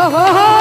हो हो हो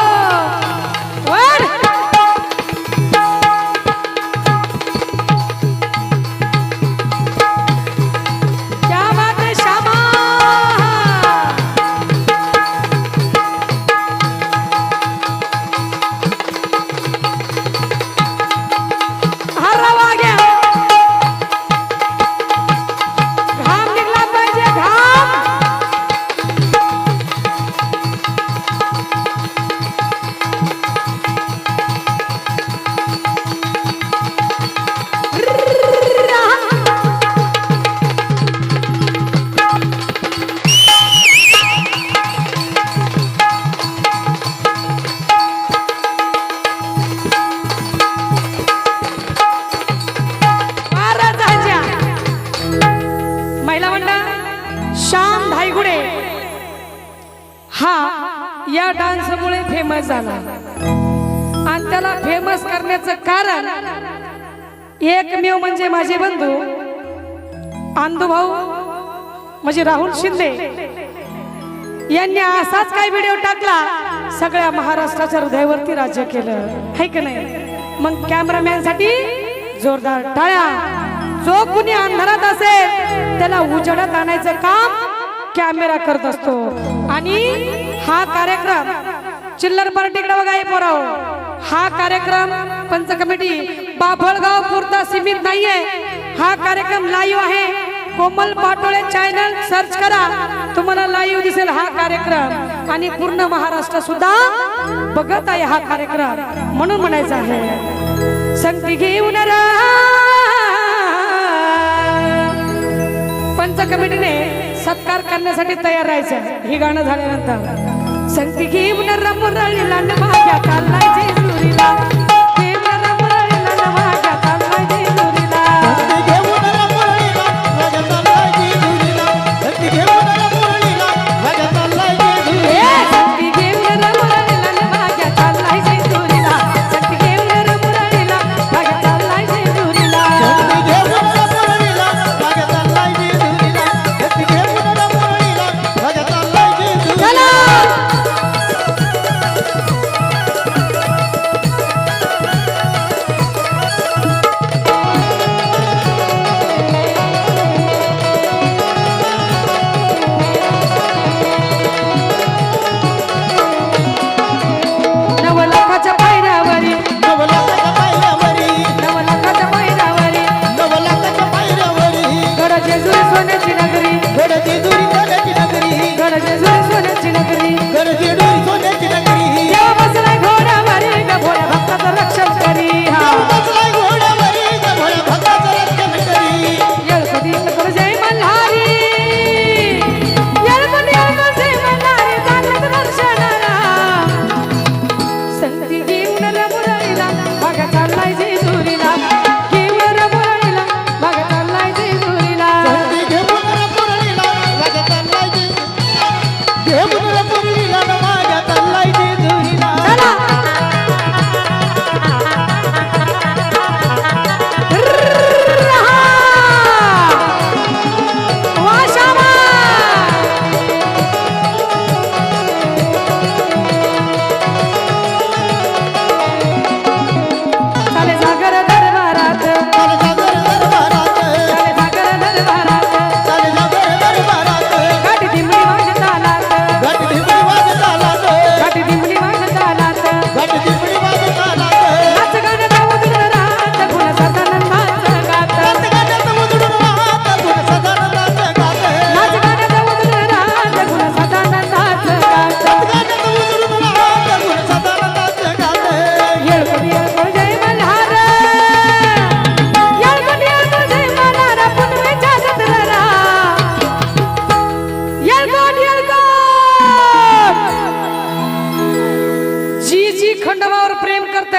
फेमस झाला. आणि त्याला फेमस करण्याचं कारण एकमेव म्हणजे माझे बंधू भाऊ म्हणजे राहुल शिंदे. यांनी असाच काही व्हिडिओ टाकला सगळ्या महाराष्ट्राच्या हृदयावरती राज्य केलं. है की नाही? मग कॅमेरामॅनसाठी जोरदार टाळ्या. जो कुणी अंधारात असेल त्याला उजेडात आणायचं काम कॅमेरा करत असतो. आणि हा कार्यक्रम चिल्लर पार्टीकडे बघा हे पोराव हा कार्यक्रम पंच कमिटी बाभळगाव पुरता सीमित नाहीये. हा कार्यक्रम लाईव्ह आहे. कोमल पाटोळे चॅनल सर्च करा. तुम्हाला लाईव्ह दिसेल हा कार्यक्रम. आणि पूर्ण महाराष्ट्र सुद्धा बघत आहे हा कार्यक्रम. म्हणून म्हणायचं आहे संगती घेऊन पंच कमिटीने सत्कार करण्यासाठी तयार राहायचं हे गाणं झाल्यानंतर. संगती घेऊन रमुरळीला न भाग्या चाललाय जेजुरीला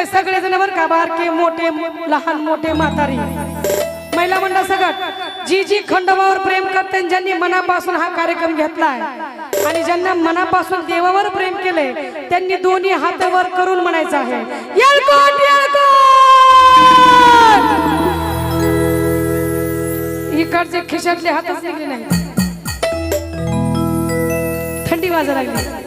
प्रेम सगळे जण बरं का बारके मोठे लहान मोठे म्हातारी. महिला मंडळ सगळं जी जी खंडोबावर प्रेम करते ज्यांनी मनापासून हा कार्यक्रम घेतलाय आणि ज्यांना मनापासून देवावर प्रेम केले त्यांनी दोन्ही हातावर करून म्हणायचं आहे. येळकोट येळकोट! इकडचे खिशातले हातच निघले नाही थंडी वाजा लागली.